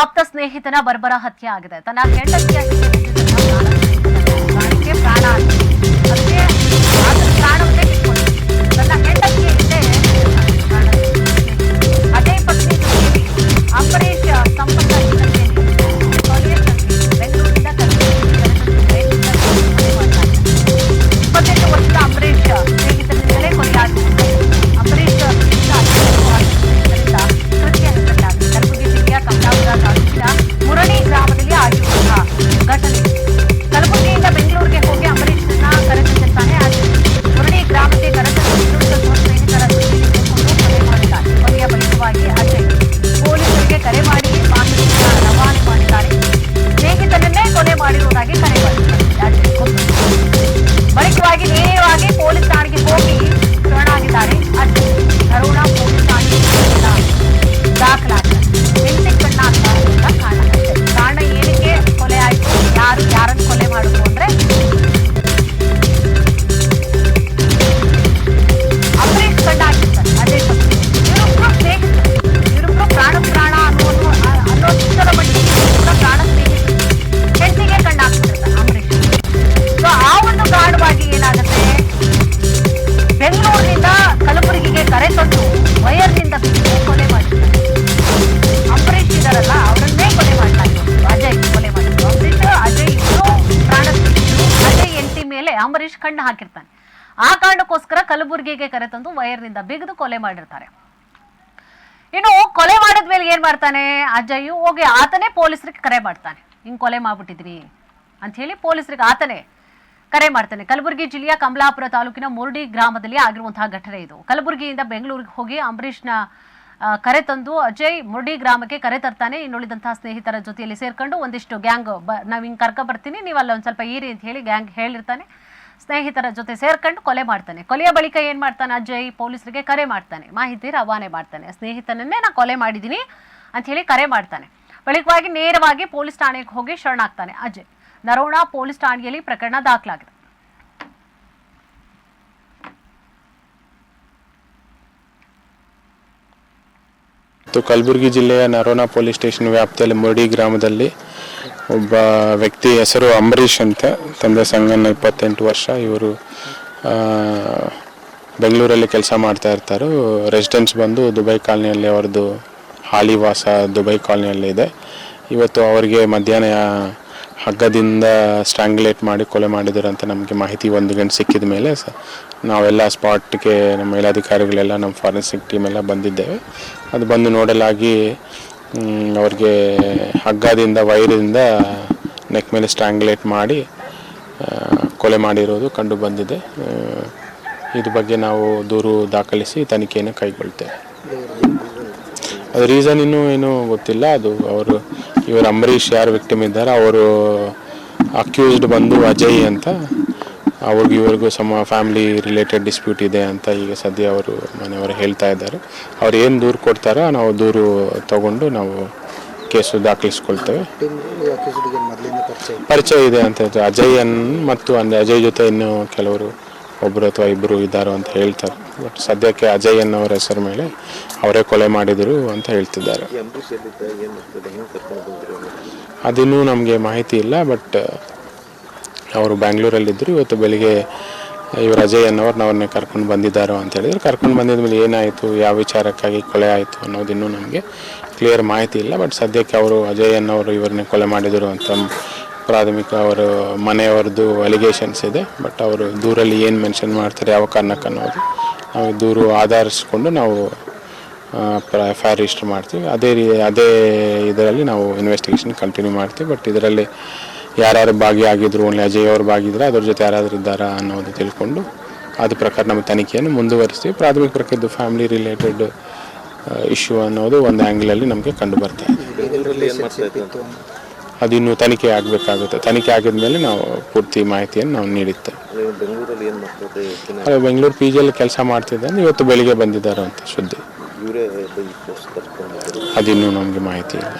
ಆಪ್ತ ಸ್ನೇಹಿತನ ಬರ್ಬರ ಹತ್ಯೆ ಆಗಿದೆ. ತನ್ನ ಪ್ರಾಣಕ್ಕೆ ಪ್ರಾಣ ಅಂಬರೀಷ್ ಕಣ್ಣು ಹಾಕಿರ್ತಾನೆ. ಆ ಕಾರಣಕ್ಕೋಸ್ಕರ ಕಲಬುರಗಿಗೆ ಕರೆ ವೈರ್ನಿಂದ ಬಿಗಿದು ಕೊಲೆ ಮಾಡಿರ್ತಾರೆ. ಇನ್ನು ಕೊಲೆ ಮಾಡಿದ್ಮೇಲೆ ಏನ್ ಮಾಡ್ತಾನೆ? ಅಜಯ್ ಹೋಗಿ ಆತನೇ ಪೊಲೀಸರಿಗೆ ಕರೆ ಮಾಡ್ತಾನೆ. ಹಿಂಗ್ ಕೊಲೆ ಮಾಡ್ಬಿಟ್ಟಿದ್ವಿ ಅಂತ ಹೇಳಿ ಪೊಲೀಸರಿಗೆ ಆತನೇ ಕರೆ ಮಾಡ್ತಾನೆ. ಕಲಬುರಗಿ ಜಿಲ್ಲೆಯ ಕಮಲಾಪುರ ತಾಲೂಕಿನ ಮುರುಡಿ ಗ್ರಾಮದಲ್ಲಿ ಆಗಿರುವಂತಹ ಘಟನೆ ಇದು. ಕಲಬುರಗಿಯಿಂದ ಬೆಂಗಳೂರಿಗೆ ಹೋಗಿ ಅಂಬರೀಷ್ನ ಕರೆ ತಂದು ಅಜಯ್ ಮುರುಡಿ ಗ್ರಾಮಕ್ಕೆ ಕರೆ ತರ್ತಾನೆ. ಇನ್ನುಳಿದಂತಹ ಸ್ನೇಹಿತರ ಜೊತೆಯಲ್ಲಿ ಸೇರ್ಕೊಂಡು ಒಂದಿಷ್ಟು ಗ್ಯಾಂಗ್ ಬ ನಾವ್ ಹಿಂಗ್ ಕರ್ಕ ಬರ್ತೀನಿ. ನೀವು ಒಂದ್ ಸ್ವಲ್ಪ ಈರಿ ಅಂತ ಹೇಳಿ ಗ್ಯಾಂಗ್ ಹೇಳಿರ್ತಾನೆ. ಸ್ನೇಹಿತರ ಜೊತೆ ಸೇರ್ಕೊಂಡು ಕೊಲೆ ಮಾಡ್ತಾನೆ. ಕೊಲೆಯ ಬಳಿಕ ಏನ್ ಮಾಡ್ತಾನೆ? ಅಜಯ್ ಪೊಲೀಸರಿಗೆ ಕರೆ ಮಾಡ್ತಾನೆ. ಮಾಹಿತಿ ರವಾನೆ ಮಾಡ್ತಾನೆ. ಸ್ನೇಹಿತನನ್ನೇ ನಾನು ಕೊಲೆ ಮಾಡಿದ್ದೀನಿ ಅಂತ ಹೇಳಿ ಕರೆ ಮಾಡ್ತಾನೆ. ಬಳಿಕವಾಗಿ ನೇರವಾಗಿ ಪೊಲೀಸ್ ಠಾಣೆಗೆ ಹೋಗಿ ಶರಣಾಗ್ತಾನೆ ಅಜಯ್. ನರೋಣ ಪೊಲೀಸ್ ಠಾಣೆಯಲ್ಲಿ ಪ್ರಕರಣ ದಾಖಲಾಗಿದೆ. ಕಲಬುರಗಿ ಜಿಲ್ಲೆಯ ನರೋಣ ಪೊಲೀಸ್ ಸ್ಟೇಷನ್ ವ್ಯಾಪ್ತಿಯಲ್ಲಿ ಮುರಡಿ ಗ್ರಾಮದಲ್ಲಿ ಒಬ್ಬ ವ್ಯಕ್ತಿ ಹೆಸರು ಅಂಬರೀಷ್ ಅಂತ. ತಂದೆ ಸಂಗನ ಇಪ್ಪತ್ತೆಂಟು ವರ್ಷ. ಇವರು ಬೆಂಗಳೂರಲ್ಲಿ ಕೆಲಸ ಮಾಡ್ತಾ ಇರ್ತಾರೆ. ರೆಸಿಡೆನ್ಸ್ ಬಂದು ದುಬೈ ಕಾಲನಿಯಲ್ಲಿ ಅವ್ರದ್ದು ಹಾಲಿ ವಾಸ ದುಬೈ ಕಾಲನಿಯಲ್ಲಿ ಇದೆ. ಇವತ್ತು ಅವರಿಗೆ ಮಧ್ಯಾಹ್ನ ಹಗ್ಗದಿಂದ ಸ್ಟ್ರಾಂಗ್ಯುಲೇಟ್ ಮಾಡಿ ಕೊಲೆ ಮಾಡಿದ್ರು ಅಂತ ನಮಗೆ ಮಾಹಿತಿ ಒಂದು ಗಂಟೆ ಸಿಕ್ಕಿದ ಮೇಲೆ ಸ, ನಾವೆಲ್ಲ ಸ್ಪಾಟ್ಗೆ ನಮ್ಮ ಮೇಲಾಧಿಕಾರಿಗಳೆಲ್ಲ, ನಮ್ಮ ಫಾರೆನ್ಸಿಕ್ ಟೀಮೆಲ್ಲ ಬಂದಿದ್ದೇವೆ. ಅದು ಬಂದು ನೋಡಲಾಗಿ ಅವ್ರಿಗೆ ಹಗ್ಗದಿಂದ ವೈರಿಂದ ನೆಕ್ ಮೇಲೆ ಸ್ಟ್ಯಾಂಗ್ಲೇಟ್ ಮಾಡಿ ಕೊಲೆ ಮಾಡಿರೋದು ಕಂಡು ಬಂದಿದೆ. ಇದ್ರ ಬಗ್ಗೆ ನಾವು ದೂರು ದಾಖಲಿಸಿ ತನಿಖೆಯನ್ನು ಕೈಗೊಳ್ತೇವೆ. ಅದು ರೀಸನ್ ಇನ್ನೂ ಏನೂ ಗೊತ್ತಿಲ್ಲ. ಅದು ಅವರು, ಇವರು ಅಂಬರೀಷ್ ಯಾರು ವಿಕ್ಟಿಮ್ ಇದ್ದಾರೆ, ಅವರು ಅಕ್ಯೂಸ್ಡ್ ಬಂದು ಅಜಯ್ ಅಂತ ಅವ್ರಿಗೂ ಇವ್ರಿಗೂ ಸಮ ಫ್ಯಾಮಿಲಿ ರಿಲೇಟೆಡ್ ಡಿಸ್ಪ್ಯೂಟ್ ಇದೆ ಅಂತ ಈಗ ಸದ್ಯ ಅವರು ಮನೆಯವರು ಹೇಳ್ತಾ ಇದ್ದಾರೆ. ಅವ್ರು ಏನು ದೂರು ಕೊಡ್ತಾರೋ ನಾವು ದೂರು ತಗೊಂಡು ನಾವು ಕೇಸು ದಾಖಲಿಸ್ಕೊಳ್ತೇವೆ. ಪರಿಚಯ ಇದೆ ಅಂತ ಹೇಳ್ತಾರೆ. ಅಜಯ್ ಅನ್ ಮತ್ತು ಅಂದರೆ ಅಜಯ್ ಜೊತೆ ಇನ್ನೂ ಕೆಲವರು ಒಬ್ಬರು ಅಥವಾ ಇಬ್ಬರು ಇದ್ದಾರೆ ಅಂತ ಹೇಳ್ತಾರೆ. ಬಟ್ ಸದ್ಯಕ್ಕೆ ಅಜಯ್ ಅನ್ನೋರ ಹೆಸರು ಮೇಲೆ ಅವರೇ ಕೊಲೆ ಮಾಡಿದರು ಅಂತ ಹೇಳ್ತಿದ್ದಾರೆ. ಅದಿನ್ನೂ ನಮಗೆ ಮಾಹಿತಿ ಇಲ್ಲ ಬಟ್ ಅವರು ಬ್ಯಾಂಗ್ಳೂರಲ್ಲಿದ್ದರು. ಇವತ್ತು ಬೆಳಿಗ್ಗೆ ಇವರು ಅಜಯ್ ಅನ್ನೋರು ನಾವನ್ನೇ ಕರ್ಕೊಂಡು ಬಂದಿದ್ದಾರೋ ಅಂತ ಹೇಳಿದ್ರು. ಕರ್ಕೊಂಡು ಬಂದಿದ ಮೇಲೆ ಏನಾಯಿತು, ಯಾವ ವಿಚಾರಕ್ಕಾಗಿ ಕೊಲೆ ಆಯಿತು ಅನ್ನೋದಿನ್ನೂ ನಮಗೆ ಕ್ಲಿಯರ್ ಮಾಹಿತಿ ಇಲ್ಲ. ಬಟ್ ಸದ್ಯಕ್ಕೆ ಅವರು ಅಜಯ್ ಅನ್ನೋರು ಇವ್ರನ್ನೇ ಕೊಲೆ ಮಾಡಿದರು ಅಂತ ಪ್ರಾಥಮಿಕ ಅವರು ಮನೆಯವ್ರದ್ದು ಅಲಿಗೇಷನ್ಸ್ ಇದೆ. ಬಟ್ ಅವರು ದೂರಲ್ಲಿ ಏನು ಮೆನ್ಷನ್ ಮಾಡ್ತಾರೆ, ಯಾವ ಕಾರಣಕ್ಕೆ ಅನ್ನೋದು ನಾವು ದೂರು ಆಧರಿಸಿಕೊಂಡು ನಾವು ಎಫ್ ಐ ಆರ್ ರಿಜಿಸ್ಟರ್ ಮಾಡ್ತೀವಿ. ಅದೇ ರೀ, ಅದೇ ಇದರಲ್ಲಿ ನಾವು ಇನ್ವೆಸ್ಟಿಗೇಷನ್ ಕಂಟಿನ್ಯೂ ಮಾಡ್ತೀವಿ. ಬಟ್ ಇದರಲ್ಲಿ ಯಾರ್ಯಾರು ಭಾಗಿಯಾಗಿದ್ರು ಓನ್ಲಿ ಅಜಯ್ ಅವರು ಭಾಗಿದ್ರೆ ಅದ್ರ ಜೊತೆ ಯಾರಾದರೂ ಇದ್ದಾರಾ ಅನ್ನೋದು ತಿಳ್ಕೊಂಡು ಅದ್ರ ಪ್ರಕಾರ ನಮ್ಮ ತನಿಖೆಯನ್ನು ಮುಂದುವರಿಸ್ತೀವಿ. ಪ್ರಾಥಮಿಕ ಪ್ರಕಾರದ ಫ್ಯಾಮಿಲಿ ರಿಲೇಟೆಡ್ ಇಶ್ಯೂ ಅನ್ನೋದು ಒಂದು ಆ್ಯಂಗಲಲ್ಲಿ ನಮಗೆ ಕಂಡು ಬರ್ತಾ ಇದೆ. ಅದಿನ್ನು ತನಿಖೆ ಆಗಬೇಕಾಗುತ್ತೆ. ತನಿಖೆ ಆಗಿದ ಮೇಲೆ ನಾವು ಪೂರ್ತಿ ಮಾಹಿತಿಯನ್ನು ನಾವು ನೀಡುತ್ತೇವೆ ಅದೇ ಬೆಂಗಳೂರು ಪಿ ಜಿಯಲ್ಲಿ ಕೆಲಸ ಮಾಡ್ತಿದ್ದಾನೆ ಇವತ್ತು ಬೆಳಿಗ್ಗೆ ಬಂದಿದ್ದಾರೆ ಅಂತ ಸುದ್ದಿ. ಅದಿನ್ನೂ ನಮಗೆ ಮಾಹಿತಿ ಇಲ್ಲ.